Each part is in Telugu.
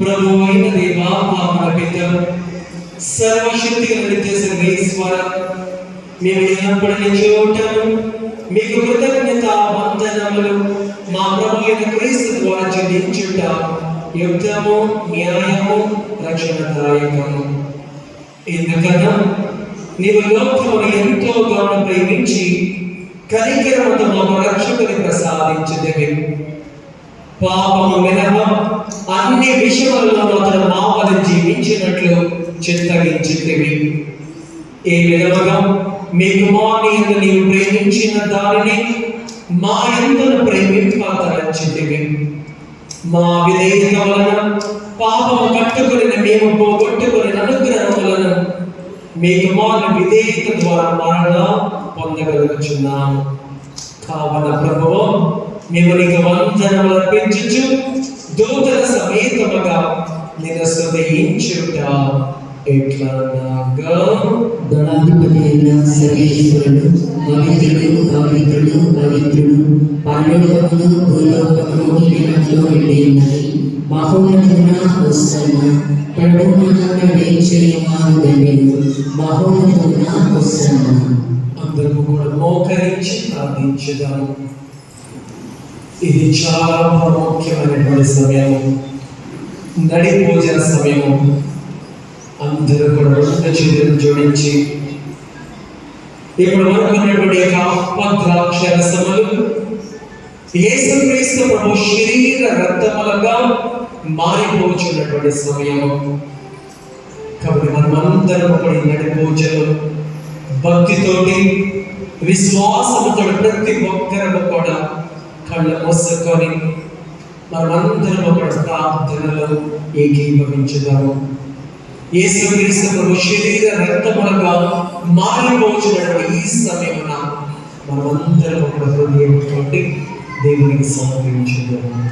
ప్రభు దేవా పాపల పిత సర్వశక్తి నడిచేసిన ఈశ్వర మేము ఎన్నప్పటి చోటను మీకు కృతజ్ఞత వందనములు మా ప్రభు అయిన క్రీస్తు ద్వారా చెల్లించుంటాము యుద్ధము న్యాయము రక్షణదాయకము ఎందుకన్నా నీవు లోకమును ఎంతో గాను ప్రేమించి కనికరముతో మాకు రక్షకుని ప్రసాదించదవి పాపము మినహా అన్ని విషయములలో అతను మావలు జీవించినట్లు చిత్తగించితివి ఏ విధముగా మీ కుమారుని యందు నీవు ప్రేమించిన దానిని మా ఎందును ప్రేమింపతరచితివి మా విధేయత వలన పాపము కట్టుకుని మేము పోగొట్టుకుని అనుగ్రహం వలన మీ కుమారుని విధేయత ద్వారా మరణ పొందగలుగుతున్నాము కావున ప్రభువు మేము నీకు వందనములు అర్పించు దూతల సమేతముగా నేను స్తుతించుట ఎట్లా గణాధిపతి అయిన సర్వేశ్వరుడు పవిత్రుడు పవిత్రుడు పవిత్రుడు పరలోకమును భూలోకమును వెళ్ళి ఉన్నది. మహోన్నతున వస్తున్న ప్రభువున వేచేయమారుదనిను మహోన్నతున వస్తున్న అందరము కూడా మోకరించి ఇది చాలా ముఖ్యమైనటువంటి సమయము. నడి పూజ సమయము. అందరూ కూడా రెండు చేతులు జోడించి ఇప్పుడు వరకు ఉన్నటువంటి యొక్క అపద్రాక్ష రసములు యేసుక్రీస్తు ప్రభు శరీర రక్తములుగా మారిపోచున్నటువంటి సమయము. కాబట్టి మనమందరం ఒకటి నడిపోచలు భక్తితోటి విశ్వాసంతో ప్రతి ఒక్కరము కూడా కళ్ళ మూసుకొని మనమందరం ఒక ప్రార్థనలో ఏకీభవించుదాము. యేసుక్రీస్తు ప్రభు శరీర రక్తములుగా మారిపోచినటువంటి ఈ సమయమున మనమందరం ఒక హృదయంతో దేవునికి సమర్పించుదాము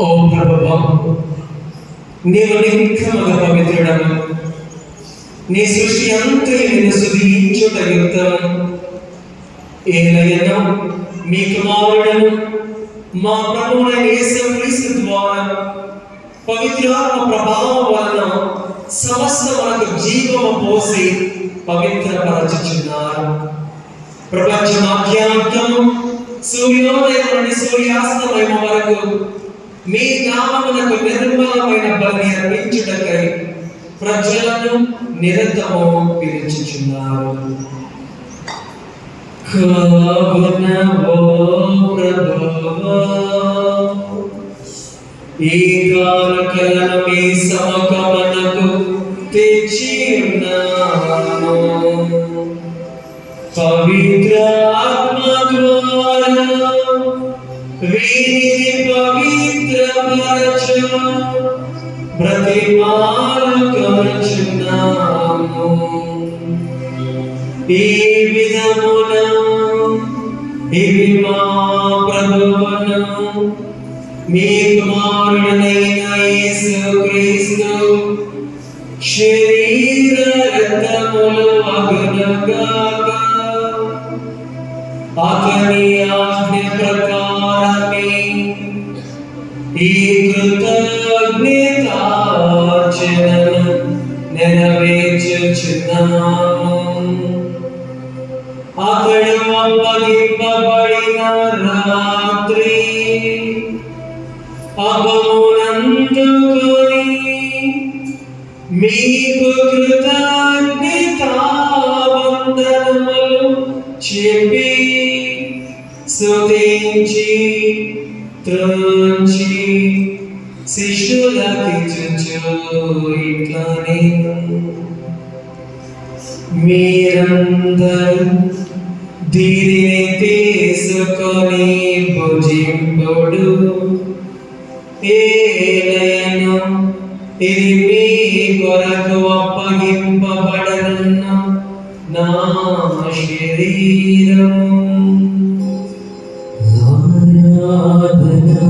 ఓ ప్రభువా నీవు నిత్యముగా పవిత్రుడము నీ సృష్టి అంతయు నిన్ను స్తుతించుట యుక్తం ఏలయన మీ కుమారుడను మా ప్రభువైన యేసుక్రీస్తు ద్వారా పవిత్రాత్మ ప్రభావం వలన సమస్త మనకు జీవము పోసి పవిత్రపరచుచున్నారు. ప్రపంచమాఖ్యాంతము సూర్యోదయం నుండి సూర్యాస్తమయం వరకు మీ నామమునకు నిర్మలమైన బలి అర్పించుటకై ప్రజలను నిరంతరము పిలుచుచున్నారు మా ప్రభువును మీ కుమారుడైన శరీర రక్తములు అగునగాక అతని ఆజ్ఞ ప్రకారమే ఈ కృతజ్ఞతార్చనను నెరవేర్చుచున్నాము అతడు అప్పగింపబడిన రాత్రి అపమునందుకొని మీకు కృతజ్ఞతావందనములు చెప్పి స్తుతించి త్రోంచి శిష్యులకిచ్చుచు ఇట్లా నేను. మీరందరూ దీనిని తీసుకొని భుజింపుడు. ఏలయను ఇది మీ కొరకు అప్పగింపబడనున్న నా శరీరము.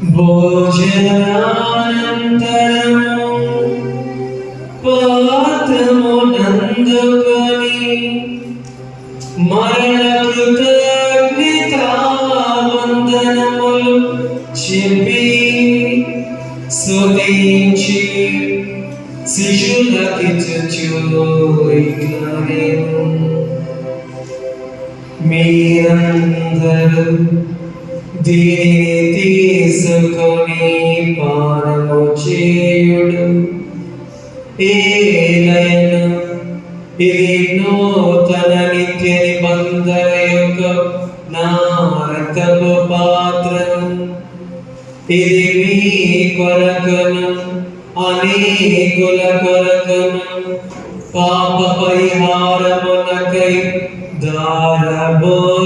భోజనానంతరము పాత్రము నందుకొని మరణ కృతజ్ఞతావందనములు చెప్పి స్తుతించి శిశులకిచ్చుచు ఇట్లనేను మీరందరూ దీనిని తీసుకొని పానము చేయుడు. ఏలైనా ఇది నూతన నిత్య నిబంధన యొక్క నా రక్తపు పాత్రను. ఇది మీ కొరకను అనేకుల కొరకను. పాప పరిహారమునకై దారబోయబడను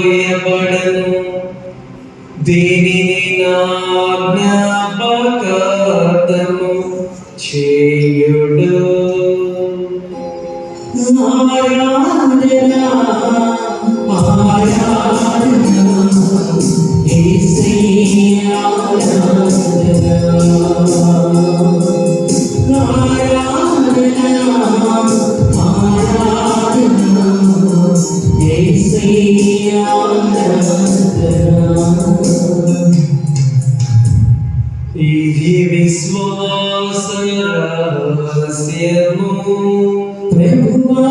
దేనిని నా జ్ఞాపకార్థము చేయుడు Thank you. ప్రభువా